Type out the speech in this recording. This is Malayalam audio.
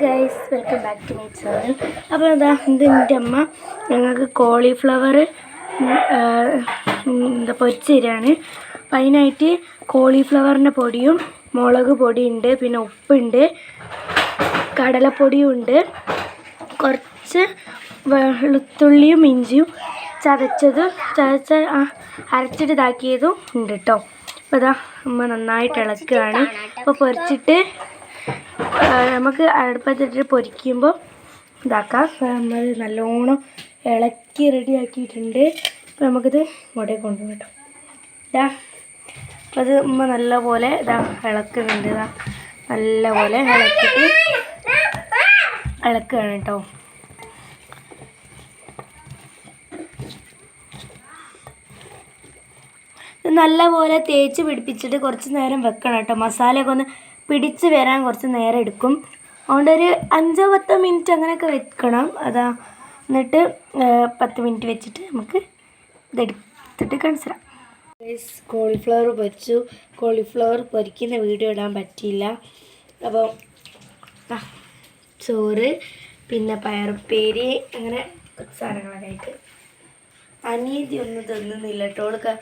Guys welcome back to my channel അപ്പോൾ അതാ ഇത് എന്റെ അമ്മ. ഞങ്ങൾക്ക് കോളിഫ്ലവർ എന്താ പൊരിച്ച് തരികയാണ് അപ്പം അതിനായിട്ട് കോളിഫ്ലവറിന്റെ പൊടിയും മുളക് പൊടിയുണ്ട് പിന്നെ ഉപ്പുണ്ട് കടലപ്പൊടിയും ഉണ്ട്. കുറച്ച് വെളുത്തുള്ളിയും ഇഞ്ചിയും ചതച്ചതും ചതച്ച അരച്ചിട്ടിതാക്കിയതും ഉണ്ട് കേട്ടോ അപ്പോൾ അതാ അമ്മ നന്നായിട്ട് ഇളക്കുകയാണ് അപ്പോൾ പൊരിച്ചിട്ട് നമുക്ക് അടുപ്പത്തിട്ട് പൊരിക്കുമ്പോൾ ഇതാക്കാം. നമ്മൾ നല്ലോണം ഇളക്കി റെഡിയാക്കിയിട്ടുണ്ട് അപ്പോൾ നമുക്കിത് ഇങ്ങോട്ടേക്ക് കൊണ്ടുപോകും കേട്ടോ. ഇതാ. അപ്പോൾ അത് നല്ല പോലെ ഇതാ ഇളക്കുന്നുണ്ട്. ഇതാ. നല്ല പോലെ ഇളക്കിയിട്ട് ഇളക്കുകയാണ് കേട്ടോ. ഇത് നല്ലപോലെ തേച്ച് പിടിപ്പിച്ചിട്ട് കുറച്ച് നേരം വെക്കണം കേട്ടോ. മസാലയൊക്കെ ഒന്ന് പിടിച്ച് വരാൻ കുറച്ച് നേരം എടുക്കും. അതുകൊണ്ട് ഒരു അഞ്ചോ പത്തോ മിനിറ്റ് അങ്ങനെയൊക്കെ വെക്കണം. അതാ എന്നിട്ട് പത്ത് മിനിറ്റ് വെച്ചിട്ട് നമുക്ക് ഇതെടുത്തിട്ട് കാണിച്ചു കോളിഫ്ലവർ പൊരിച്ചു. കോളിഫ്ലവർ പൊരിക്കുന്ന വീഡിയോ ഇടാൻ പറ്റിയില്ല. അപ്പോൾ ചോറ് പിന്നെ പയറുപ്പേരി അങ്ങനെ സാധനങ്ങളൊക്കെ ആയിട്ട്. അനീതി ഒന്നും തിന്നുന്നില്ല കേട്ടോ.